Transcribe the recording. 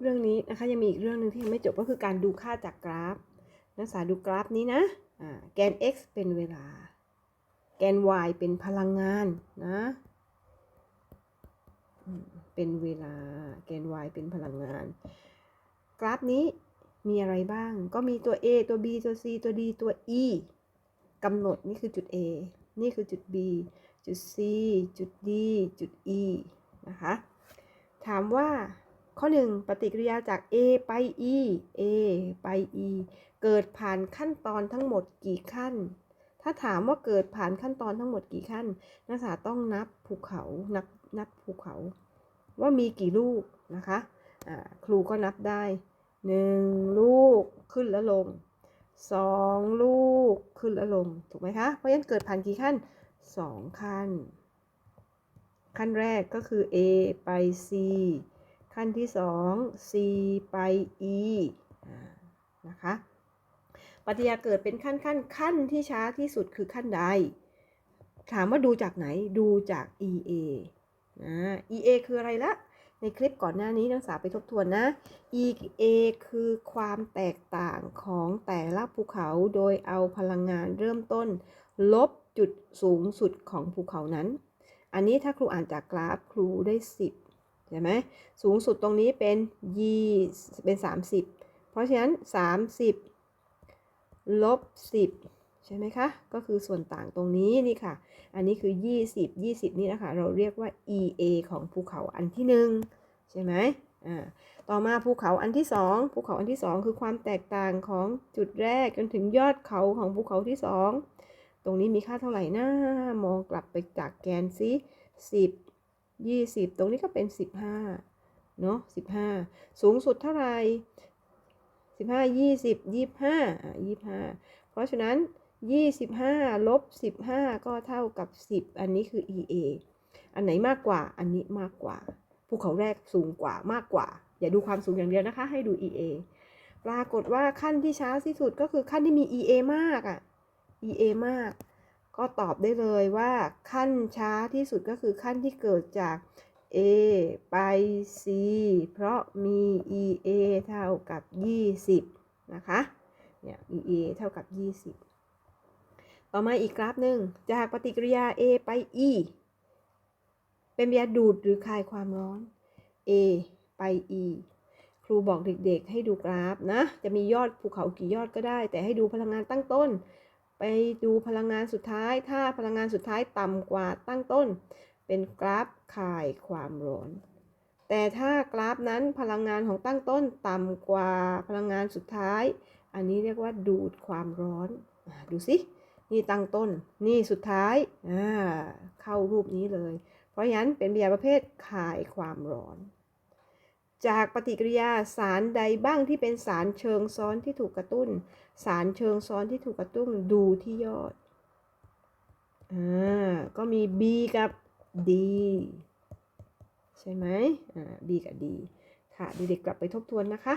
เรื่องนี้นะคะยังมีอีกเรื่องหนึ่งที่ยังไม่จบก็คือการดูค่าจากกราฟ นักศึกษาดูกราฟนี้นะแกน x เป็นเวลา แกน y เป็นพลังงานนะเป็นเวลาแกน y เป็นพลังงาน กราฟนี้มีอะไรบ้าง ก็มีตัว a ตัว b ตัว c ตัว d ตัว e กำหนดนี่คือจุด a นี่คือจุด b จุด c จุด d จุด e นะคะ ถามว่า ข้อ 1 ปฏิกิริยาจาก A ไป E A ไป E เกิดผ่านขั้นตอนทั้งหมดกี่ขั้น ถ้าถามว่าเกิดผ่านขั้นตอนทั้งหมดกี่ขั้น นักศึกษาต้องนับภูเขานับนับภูเขา ว่ามีกี่ลูกนะคะะครูก็นับได้ 1 ลูกขึ้นแล้วลง 2 ลูกขึ้นแล้วลง ถูกไหมคะ เพราะฉะนั้นเกิดผ่านกี่ขั้น 2 ขั้น ขั้นแรกก็คือ A ไป C ขั้นที่ 2 C ไป E นะคะ ปฏิกิริยาเกิดเป็นขั้นขั้นขั้นที่ช้าที่สุดคือขั้นใด ถามว่าดูจากไหน ดูจาก EA นะ EA คืออะไรละ ในคลิปก่อนหน้านี้นักศึกษาไปทบทวนนะ EA คือความแตกต่างของแต่ละภูเขาโดยเอาพลังงานเริ่มต้น ลบจุดสูงสุดของภูเขานั้น อันนี้ถ้าครูอ่านจากกราฟครูได้ 10 ใช่ไหมสูงสุดตรงนี้เป็นยี่เป็น 30 เพราะฉะนั้น 30ลบ10 ใช่ไหมคะ ก็คือส่วนต่างตรงนี้นี่ค่ะ อันนี้คือ 20 20 นี่นะคะ เราเรียกว่า EA ของภูเขาอันที่ 1 ใช่ไหมอ่าต่อมาภูเขาอันที่ 2 ภูเขาอันที่ 2 คือความแตกต่างของจุดแรกจนถึงยอดเขาของภูเขาที่ 2 ตรงนี้มีค่าเท่าไหร่นะมองกลับไปจากแกนซิ10 20 ตรงนี้ก็เป็น 15 เนาะ15 สูงสุดเท่าไหร่15 20 25อะ25 เพราะฉะนั้น 25 ลบ 15 ก็เท่ากับ 10 อันนี้คือ EA อันไหนมากกว่า อันนี้มากกว่า ภูเขาแรกสูงกว่ามากกว่า อย่าดูความสูงอย่างเดียวนะคะ ให้ดู EA ปรากฏว่าขั้นที่ช้าที่สุดก็คือขั้นที่มี EA มากอะ EA มาก ก็ตอบได้เลยว่าขั้นช้าที่สุดก็คือขั้นที่เกิดจาก A ไป C เพราะมี EA เท่ากับ 20 นะคะ เนี่ย EA เท่ากับ 20 ต่อมาอีกกราฟหนึ่ง จากปฏิกิริยา A ไป E เป็นปฏิกิริยาดูดหรือคายความร้อน A ไป E ครูบอกเด็กๆให้ดูกราฟนะ จะมียอดภูเขากี่ยอดก็ได้ แต่ให้ดูพลังงานตั้งต้น ไปดูพลังงานสุดท้าย ถ้าพลังงานสุดท้ายต่ำกว่าตั้งต้น เป็นกราฟคายความร้อน แต่ถ้ากราฟนั้นพลังงานของตั้งต้นต่ำกว่าพลังงานสุดท้าย อันนี้เรียกว่าดูดความร้อนอดูสิ นี่ตั้งต้น นี่สุดท้าย เข้ารูปนี้เลย เพราะฉะนั้นเป็นปฏิกิริยาประเภทคายความร้อน จากปฏิกิริยาสารใดบ้างที่เป็นสารเชิงซ้อนที่ถูกกระตุ้น สารเชิงซ้อนที่ถูกกระตุ้นดูที่ยอดอ่าก็มี B กับ D ใช่ไหมอ่า B กับ D ค่ะเด็กๆกลับไปทบทวนนะคะ